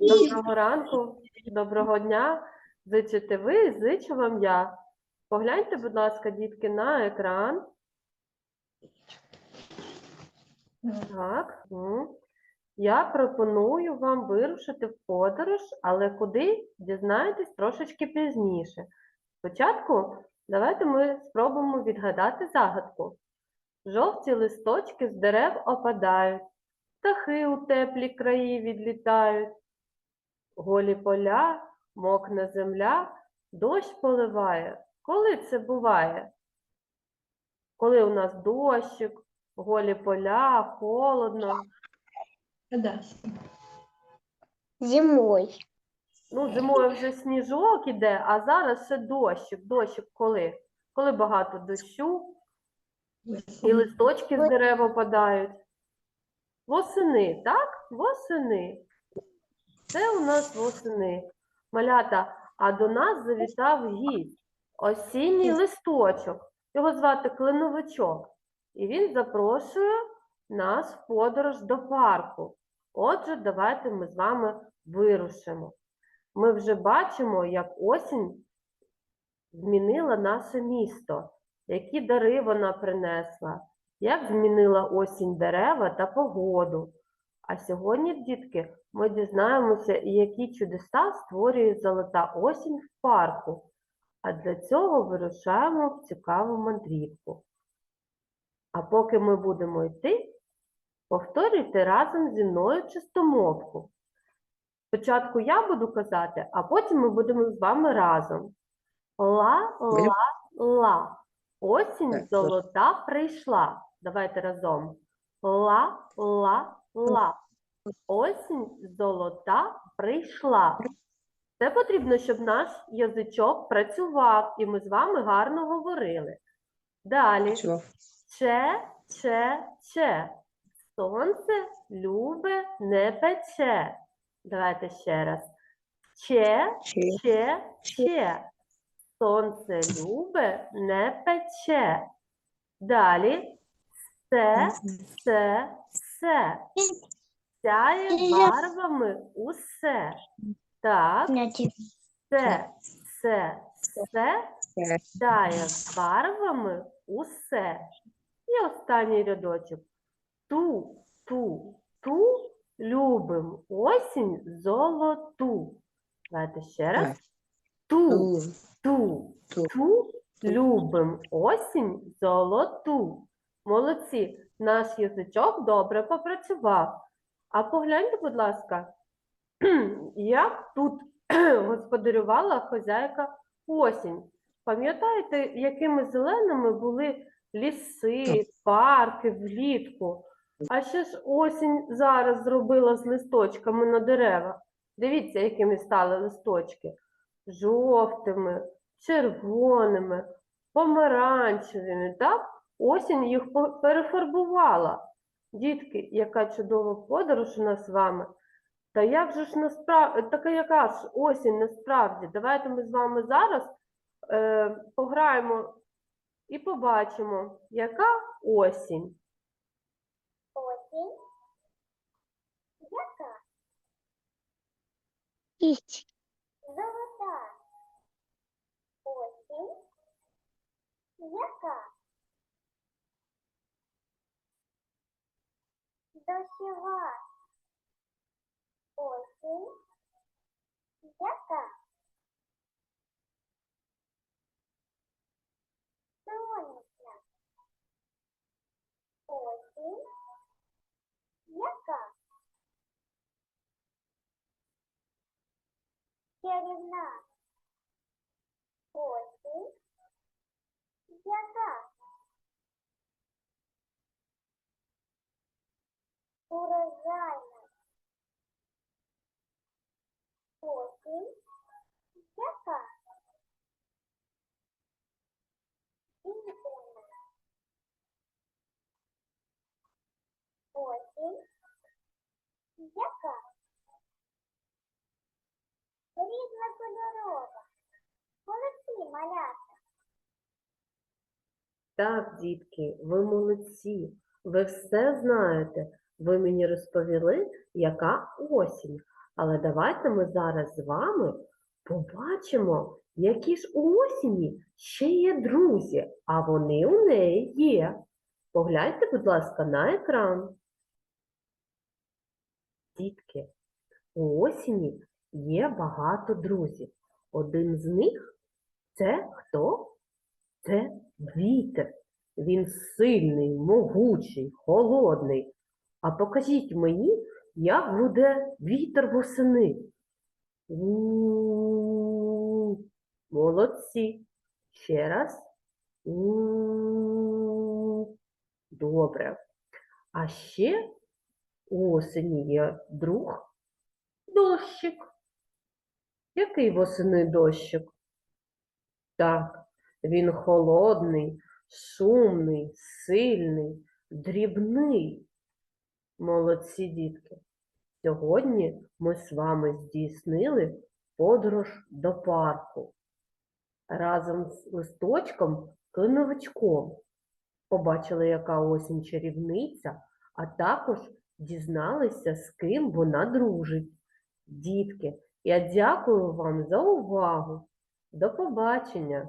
Доброго ранку, доброго дня. Зичите ви, зичу вам я. Погляньте, будь ласка, дітки, на екран. Так. Я пропоную вам вирушити в подорож, але куди дізнаєтесь трошечки пізніше. Спочатку давайте ми спробуємо відгадати загадку. Жовті листочки з дерев опадають, птахи у теплі краї відлітають. Голі поля, мокне земля, дощ поливає. Коли це буває? Коли у нас дощик, голі поля, холодно. Зимой. Ну, зимою вже сніжок іде, а зараз ще дощик. Дощик коли? Коли багато дощу і листочки з дерев опадають. Восени, так? Восени. Це у нас восени. Малята, а до нас завітав гість. Осінній листочок. Його звати Клиновичок. І він запрошує нас в подорож до парку. Отже, давайте ми з вами вирушимо. Ми вже бачимо, як осінь змінила наше місто, які дари вона принесла, як змінила осінь дерева та погоду. А сьогодні, дітки, ми дізнаємося, які чудеса створює золота осінь в парку. А для цього вирушаємо в цікаву мандрівку. А поки ми будемо йти, повторюйте разом зі мною чистомовку. Спочатку я буду казати, а потім ми будемо з вами разом. Ла, ла, ла. Осінь золота прийшла. Давайте разом. Ла, ла, ла. Осінь золота прийшла. Це потрібно, щоб наш язичок працював, і ми з вами гарно говорили. Далі. Че, че, че. Сонце любе не пече. Давайте ще раз. Че, че, че. Сонце любе не пече. Далі. Се, се, се. Сяє барвами усе. Так, се, се, се. Це. Сяє барвами усе. І останній рядочок. Ту, ту, ту любим осінь золоту. Давайте ще раз. Ту, Ту. ту любим осінь золоту. Молодці, наш язичок добре попрацював. А погляньте, будь ласка, як тут господарювала хазяйка осінь. Пам'ятаєте, якими зеленими були ліси, парки влітку? А ще ж осінь зараз зробила з листочками на деревах. Дивіться, якими стали листочки. Жовтими, червоними, помаранчевими, так? Осінь їх перефарбувала. Дітки, яка чудова подорож у нас з вами. Та як же ж насправді, така яка ж осінь насправді? Давайте ми з вами зараз е, пограємо і побачимо, яка осінь. Осень. Яка? Есть. Золота. Осень. Яка? Дощова. Осень. Яка? Сонячна. Осень. Яка? Чарівна. Осінь. Яка? Урожайна. Осінь. Яка? Істина. Осінь. Яка? Різнокольорова. Молодці, малята. Так, дітки, ви молодці, ви все знаєте. Ви мені розповіли, яка осінь. Але давайте ми зараз з вами побачимо, які ж у осені ще є друзі, а вони у неї є. Погляньте, будь ласка, на екран. Дітки, у осені є багато друзів. Один з них це хто? Це вітер. Він сильний, могучий, холодний. А покажіть мені, як буде вітер восени. У. Молодці. Ще раз. У. Добре. А ще у осені є друг дощик. Який восени дощик? Так, він холодний, шумний, сильний, дрібний. Молодці дітки. Сьогодні ми з вами здійснили подорож до парку разом з листочком клиновичком. Побачили, яка осінь чарівниця, а також дізналися, з ким вона дружить. Дітки, я дякую вам за увагу. До побачення!